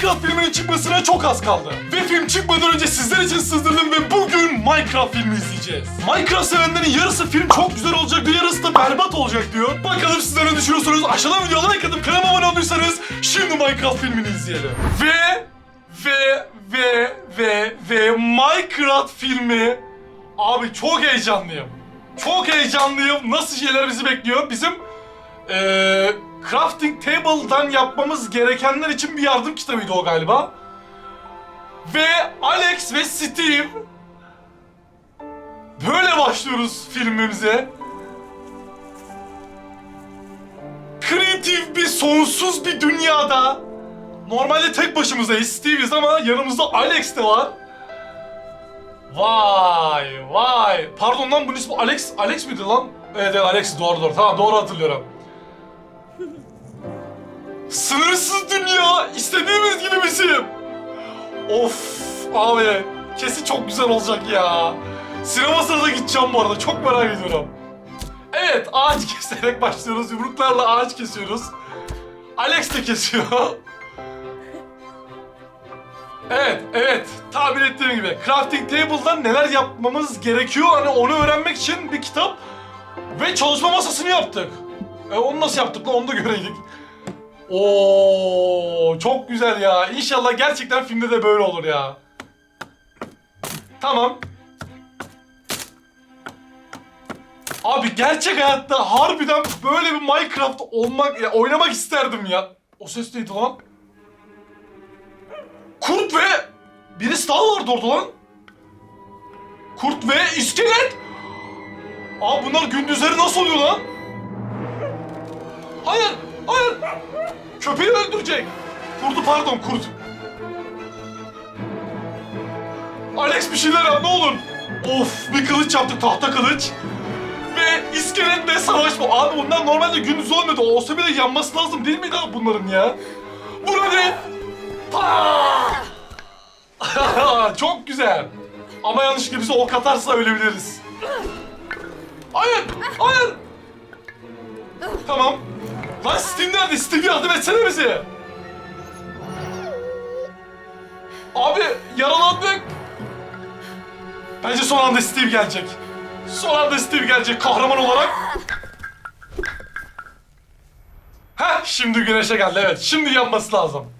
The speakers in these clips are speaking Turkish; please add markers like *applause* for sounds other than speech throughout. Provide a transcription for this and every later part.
Minecraft filminin çıkmasına çok az kaldı. Ve film çıkmadan önce sizler için sızdırdım ve bugün Minecraft filmi izleyeceğiz. Minecraft sevenlerin yarısı film çok güzel olacak diyor, yarısı da berbat olacak diyor. Bakalım sizler ne düşünüyorsunuz? Aşağıdan videoya like atıp kanalıma abone olduysanız şimdi Minecraft filmini izleyelim. Ve ve ve ve ve Minecraft filmi abi çok heyecanlıyım. Çok heyecanlıyım. Nasıl şeyler bizi bekliyor? Bizim eee crafting table'dan yapmamız gerekenler için bir yardım kitabıydı o galiba. Ve Alex ve Steve böyle başlıyoruz filmimize. Kreatif bir, sonsuz bir dünyada Normalde tek başımızdayız, Steve'iz ama yanımızda Alex de var. Vay vay. Pardon lan bunun ismi Alex, Alex miydi lan? Evet evet Alex doğru doğru. Tamam doğru hatırlıyorum. Sınırsız dünya istediğimiz gibi bizim. Of abi kesin çok güzel olacak ya. Sinemasına da gideceğim bu arada çok merak ediyorum. Evet ağaç *laughs* keserek başlıyoruz. Yumruklarla ağaç kesiyoruz. Alex de kesiyor. Evet, evet. Tahmin ettiğim gibi. Crafting Table'dan neler yapmamız gerekiyor hani onu öğrenmek için bir kitap ve çalışma masasını yaptık. E, onu nasıl yaptık lan onu da göreydik. Oo, çok güzel ya. İnşallah gerçekten filmde de böyle olur ya. Tamam. Abi gerçek hayatta harbiden böyle bir Minecraft olmak, ya oynamak isterdim ya. O ses neydi lan? Kurt ve birisi daha vardı orada lan. Kurt ve iskelet. Aa bunlar gündüzleri nasıl oluyor lan? Hayır, hayır. Köpeği öldürecek. Kurdu pardon kurt. Alex bir şeyler yap ne olur. Of bir kılıç yaptık tahta kılıç. Ve iskeletle savaş bu. Abi bunlar normalde gündüz olmuyordu. Olsa bile yanması lazım değil miydi abi bunların ya? Bu ne? *laughs* Çok güzel. Ama yanlışlıkla bize ok atarsa ölebiliriz. Hayır! Hayır! Tamam. Lan Steve nerede? Steve yardım etsene bize. Abi yaralandık. Bence son anda Steve gelecek. Son anda Steve gelecek kahraman olarak. Heh şimdi güneşe geldi evet. Şimdi yanması lazım.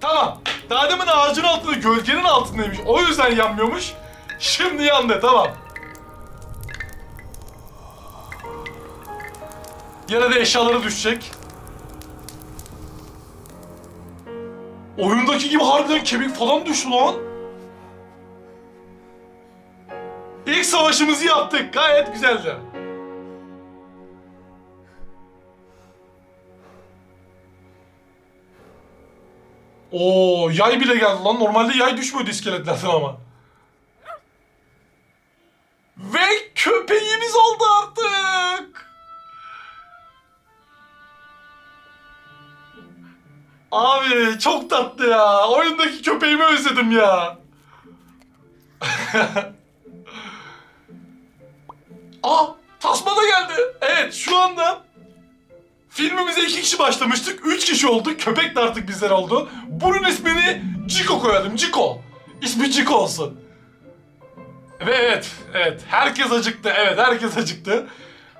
Tamam. Daha demin ağacın altında, gölgenin altındaymış. O yüzden yanmıyormuş. Şimdi yandı, tamam. Yine de eşyaları düşecek. Oyundaki gibi harbiden kemik falan düştü lan. İlk savaşımızı yaptık. Gayet güzeldi. Oo yay bile geldi lan. Normalde yay düşmüyordu iskeletlerden ama. Abi çok tatlı ya. Oyundaki köpeğimi özledim ya. Aa *laughs* tasma da geldi. Evet şu anda Filmimize iki kişi başlamıştık. Üç kişi olduk. Köpek de artık bizler oldu. Bunun ismini Ciko koyalım. Ciko. İsmi Ciko olsun. Ve evet, evet. Herkes acıktı. Evet, herkes acıktı.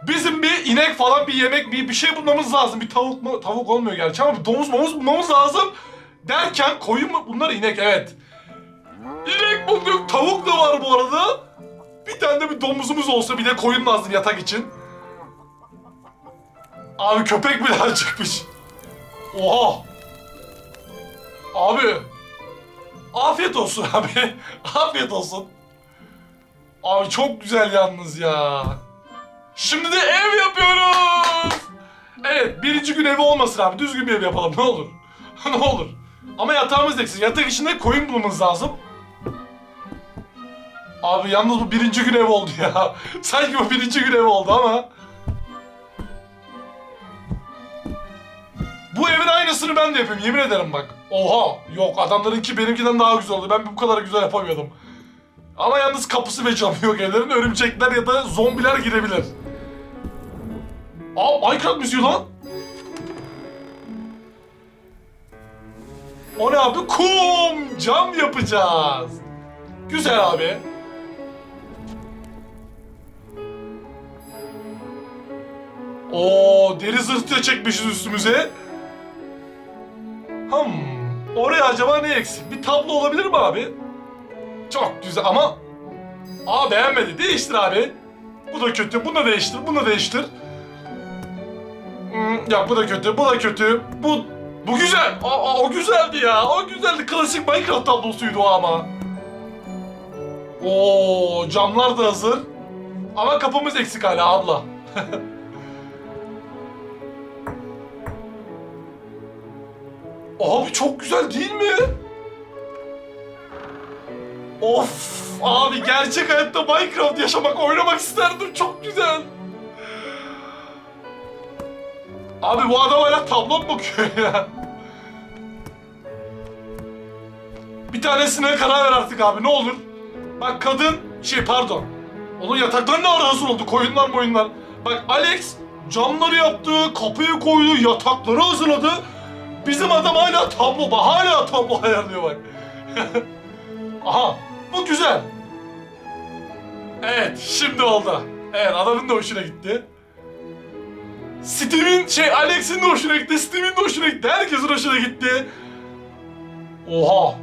Bizim bir inek falan bir yemek bir bir şey bulmamız lazım. Bir tavuk mu? Tavuk olmuyor gerçi ama bir domuz momuz bulmamız lazım. Derken koyun mu? Bunlar inek evet. İnek bulduk. Tavuk da var bu arada. Bir tane de bir domuzumuz olsa bir de koyun lazım yatak için. Abi köpek bile *laughs* çıkmış. Oha. Abi. Afiyet olsun *laughs* abi. Afiyet olsun. Abi çok güzel yalnız ya. Şimdi de ev yapıyoruz. Evet birinci gün evi olmasın abi. Düzgün bir ev yapalım ne olur. *laughs* ne olur. Ama yatağımız eksik. Yatak içinde koyun bulmamız lazım. Abi yalnız bu birinci gün ev oldu ya. *laughs* Sanki bu birinci gün ev oldu ama. Bu evin aynısını ben de yapayım yemin ederim bak. Oha yok adamlarınki benimkiden daha güzel oldu. Ben bu kadar güzel yapamıyordum. Ama yalnız kapısı ve camı yok evlerin. Örümcekler ya da zombiler girebilir. Aa Minecraft müziği lan. O ne abi? Kum! Cam yapacağız. Güzel abi. Oo, deri zırh da çekmişiz üstümüze. Hmm, oraya acaba ne eksik? Bir tablo olabilir mi abi? Çok güzel ama... Aa beğenmedi. Değiştir abi. Bu da kötü. Bunu da değiştir. Bunu da değiştir. Hmm, ya bu da kötü. Bu da kötü. Bu bu güzel. Aa, o güzeldi ya. O güzeldi. Klasik Minecraft tablosuydu o ama. Oo, camlar da hazır. Ama kapımız eksik hala abla. *laughs* Abi çok güzel değil mi? Of abi gerçek hayatta Minecraft yaşamak, oynamak isterdim. Çok güzel. Abi bu adam hala tablo mu bakıyor ya? Bir tanesine karar ver artık abi ne olur. Bak kadın, şey pardon. Onun yatakları ne ara oldu? Koyunlar moyunlar. Bak Alex camları yaptı, kapıyı koydu, yatakları hazırladı. Bizim adam hala tablo, hala tablo ayarlıyor bak. *laughs* Aha, bu güzel. Evet, şimdi oldu. Evet, adamın da hoşuna gitti. Steve'in, şey Alex'in de hoşuna gitti, Steve'in de hoşuna gitti, herkesin hoşuna gitti. Oha.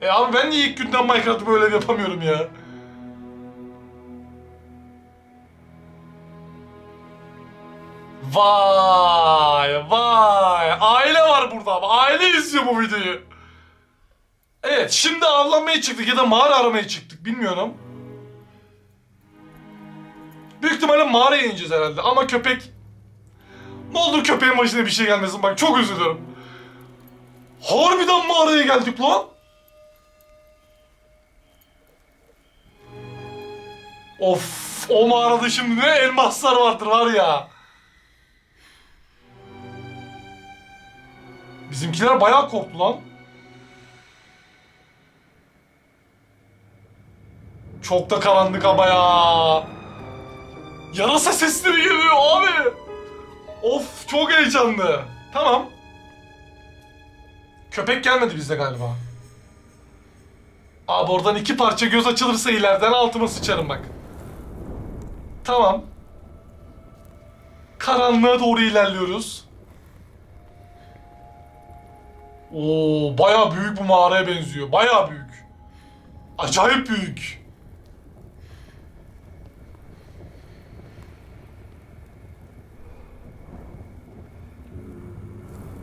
E abi ben niye ilk günden Minecraft'ı böyle yapamıyorum ya? Vay vay aile var burada aile izliyor bu videoyu. Evet şimdi avlanmaya çıktık ya da mağara aramaya çıktık bilmiyorum. Büyük ihtimalle mağaraya ineceğiz herhalde ama köpek... Ne olur köpeğin başına bir şey gelmesin bak çok üzülüyorum. Harbiden mağaraya geldik lan. Of o mağarada şimdi ne elmaslar vardır var ya. Bizimkiler bayağı korktu lan. Çok da karanlık ama ya. Yarasa sesleri geliyor abi. Of çok heyecanlı. Tamam. Köpek gelmedi bizde galiba. Abi oradan iki parça göz açılırsa ileriden altıma sıçarım bak. Tamam. Karanlığa doğru ilerliyoruz. Oo, bayağı büyük bu mağaraya benziyor. Bayağı büyük. Acayip büyük.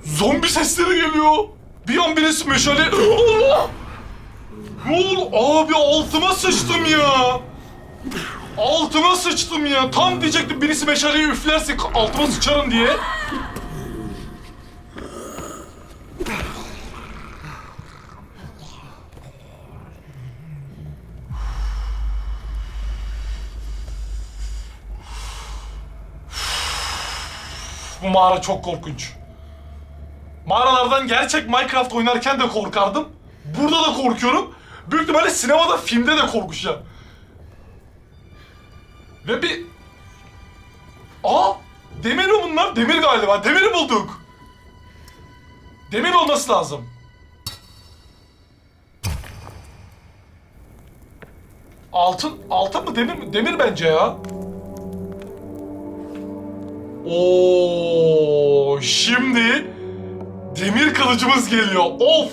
Zombi sesleri geliyor. Bir an birisi meşale... Allah! Ne oldu? Abi altıma sıçtım ya. Altıma sıçtım ya. Tam diyecektim birisi meşaleyi üflerse altıma sıçarım diye. Bu mağara çok korkunç. Mağaralardan gerçek Minecraft oynarken de korkardım. Burada da korkuyorum. Büyük ihtimalle sinemada, filmde de korkacağım. Ve bir... Aa! Demir mi bunlar? Demir galiba. Demir bulduk. Demir olması lazım. Altın, altın mı demir mi? Demir bence ya. Oo, şimdi demir kılıcımız geliyor. Of!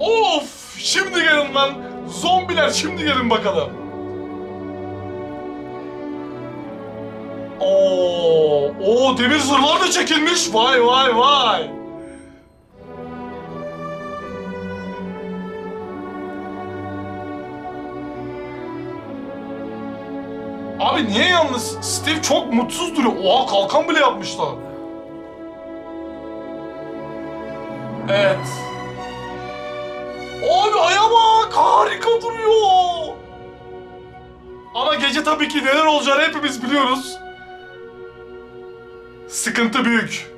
Of! Şimdi gelin lan. Zombiler şimdi gelin bakalım. Oo, o demir zırhlar da çekilmiş. Vay vay vay. Abi niye yalnız? Steve çok mutsuz duruyor. Oha kalkan bile yapmışlar. Evet. Abi aya bak harika duruyor. Ama gece tabii ki neler olacağını hepimiz biliyoruz. Sıkıntı büyük.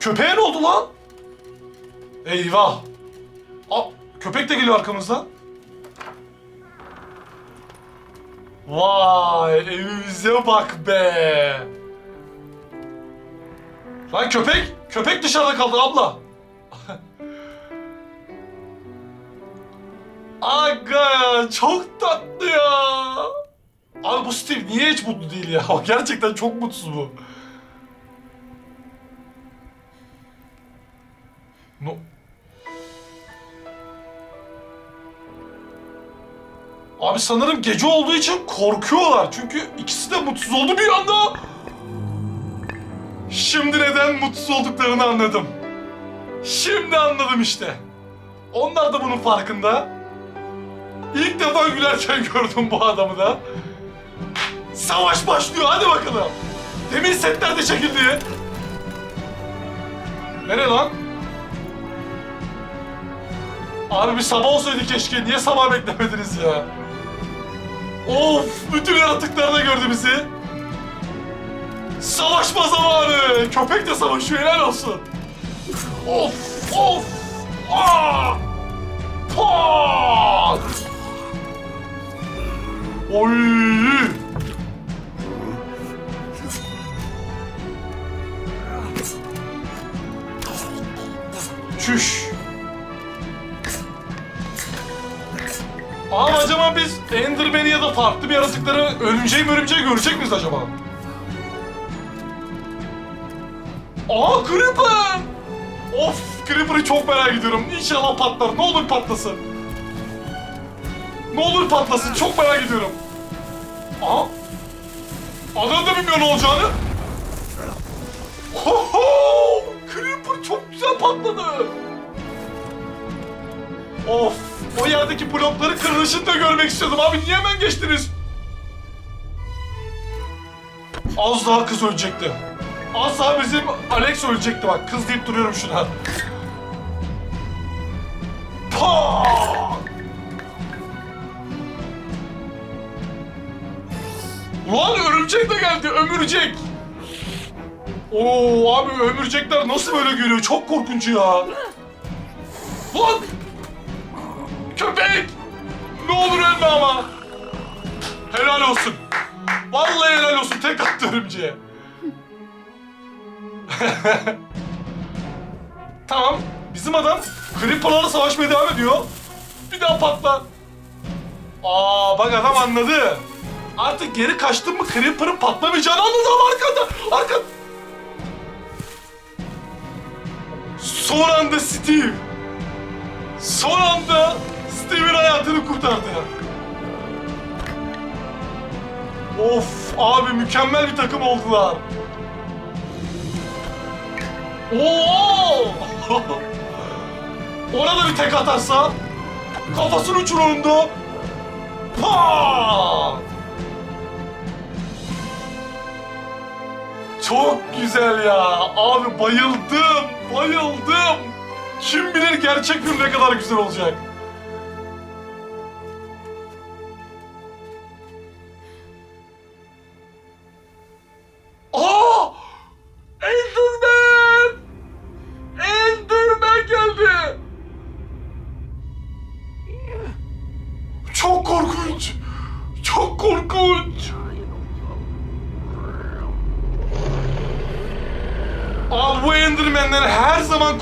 Köpeğe ne oldu lan? Eyvah. Aa, köpek de geliyor arkamızdan. Vay evimize bak be. Lan köpek Köpek dışarıda kaldı abla. Aga çok tatlı ya. Abi bu Steve niye hiç mutlu değil ya? *laughs* Gerçekten çok mutsuz bu. No. Abi sanırım gece olduğu için korkuyorlar. Çünkü ikisi de mutsuz oldu bir anda. Şimdi neden mutsuz olduklarını anladım. Şimdi anladım işte. Onlar da bunun farkında. İlk defa gülerken *laughs* gördüm bu adamı da. Savaş başlıyor hadi bakalım. Demir setler de çekildi. Nere lan? Abi sabah olsaydı keşke. Niye sabah beklemediniz ya? Of! Bütün yaratıklar da gördü bizi. Savaşma zamanı! Köpek de savaşıyor helal olsun. Of! Of! Aa! Pat! Oy! Çüş! Abi acaba biz Enderman'i ya da farklı bir yaratıkları örümceği örümceği görecek miyiz acaba? Aa Creeper! Of Creeper'ı çok merak ediyorum. İnşallah patlar. Ne olur patlasın. Ne olur patlasın. Çok merak ediyorum. Aa! Adam da bilmiyor ne olacağını. Ho ho! Creeper çok güzel patladı. Of! O yerdeki blokları kırılışını da görmek istiyordum abi. Niye hemen geçtiniz? Az daha kız ölecekti. Daha bizim Alex ölecekti bak. Kız deyip duruyorum şuna. Ulan örümcek de geldi. Ömürcek. Oo abi ömürcekler nasıl böyle geliyor? Çok korkunç ya. Lan! Köpek! Ne olur ölme ama. Helal olsun. Vallahi helal olsun. Tek attı örümceğe. *laughs* tamam. Bizim adam Creeper'larla savaşmaya devam ediyor. Bir daha patla. Aa bak adam anladı. Artık geri kaçtın mı Creeper'ın patlamayacağını anladı ama arkada. Arkada. Son anda Steve. Son anda Steve'in hayatını kurtardı. Of abi mükemmel bir takım oldular. Oo! *laughs* Ona da bir tek atarsa kafasını uçurumdu. Pa! Çok güzel ya. Abi bayıldım. Bayıldım. Kim bilir gerçek gün ne kadar güzel olacak.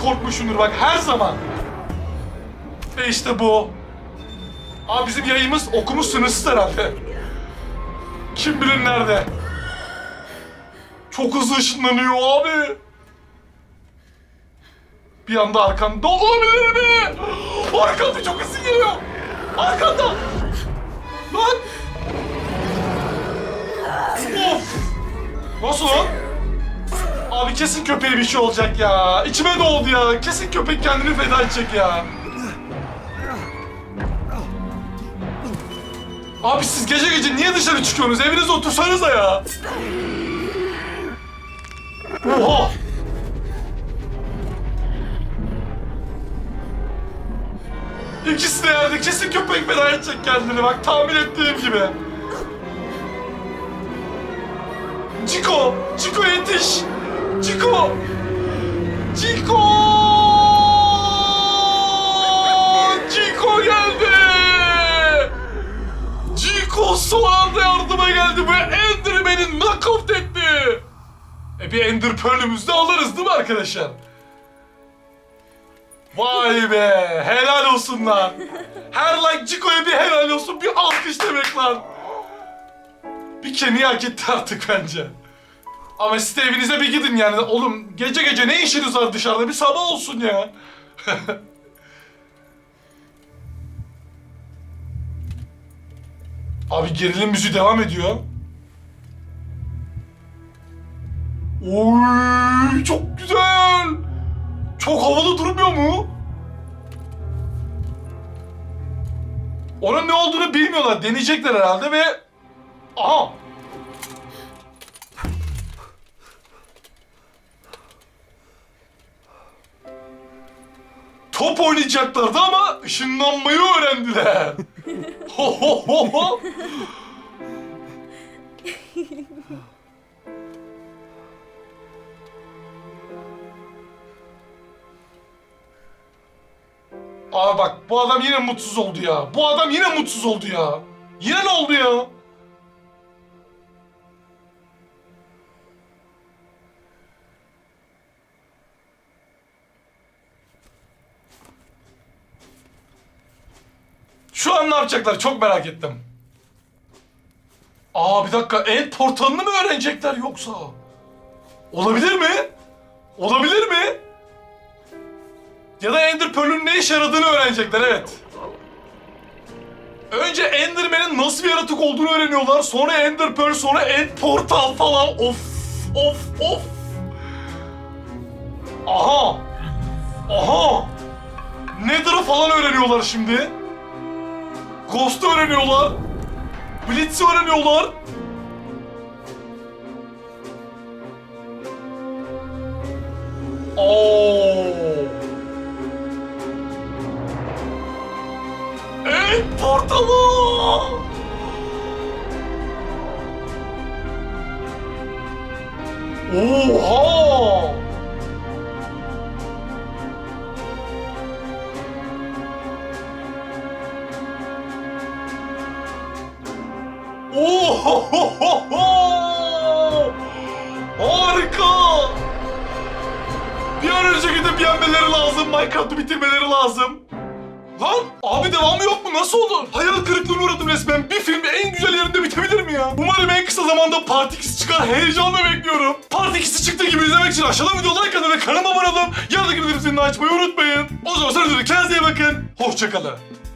Korkmuşumdur bak her zaman. Ve işte bu. Abi bizim yayımız okumuz sınırsız herhalde. Kim bilir nerede. Çok hızlı ışınlanıyor abi. Bir anda arkanda olabilir mi? *gasps* Arkanda çok hızlı geliyor. Arkanda. Lan. Of. Nasıl lan? Abi kesin köpeğe bir şey olacak ya. İçime doğdu ya. Kesin köpek kendini feda edecek ya. Abi siz gece gece niye dışarı çıkıyorsunuz? Evinizde otursanıza ya. Oha! İkisi de yerde kesin köpek feda edecek kendini bak tahmin ettiğim gibi. Ciko! Ciko yetiş! Ciko! Ciko! Ciko geldi! Ciko son anda yardıma geldi ve Enderman'i knockout etti! E bir Ender Pearl'ümüzü de alırız değil mi arkadaşlar? Vay be! Helal olsun lan! Her like Ciko'ya bir helal olsun, bir alkış demek lan! Bir Kenny hak etti artık bence. Ama siz de evinize bir gidin yani. Oğlum gece gece ne işiniz var dışarıda? Bir sabah olsun ya. *laughs* Abi gerilim müziği devam ediyor. Oy çok güzel. Çok havalı durmuyor mu? Onun ne olduğunu bilmiyorlar. Deneyecekler herhalde ve... Aha! Top oynayacaklardı ama ışınlanmayı öğrendiler. ho ho ho ho! Abi bak bu adam yine mutsuz oldu ya. Bu adam yine mutsuz oldu ya. Yine ne oldu ya? Şu an ne yapacaklar çok merak ettim. Aa bir dakika end portalını mı öğrenecekler yoksa? Olabilir mi? Olabilir mi? Ya da Ender Pearl'ün ne işe yaradığını öğrenecekler evet. Önce Enderman'in nasıl bir yaratık olduğunu öğreniyorlar. Sonra Ender Pearl, sonra End Portal falan. Of, of, of. Aha. Aha. Nether'ı falan öğreniyorlar şimdi. Ghost'u öğreniyorlar. Blitz'i öğreniyorlar. Oo. Ey portalı! Oha! Harika! Bir an önce gidip yenmeleri lazım. Minecraft'ı bitirmeleri lazım. Lan abi devamı yok mu? Nasıl olur? Hayal kırıklığına uğradım resmen. Bir film en güzel yerinde bitebilir mi ya? Umarım en kısa zamanda Part 2'si çıkar. Heyecanla bekliyorum. Part 2'si çıktığı gibi izlemek için aşağıdan video like atın ve kanalıma abone olun. Bildirim zilini açmayı unutmayın. O zaman sonra kendinize iyi bakın. Hoşçakalın.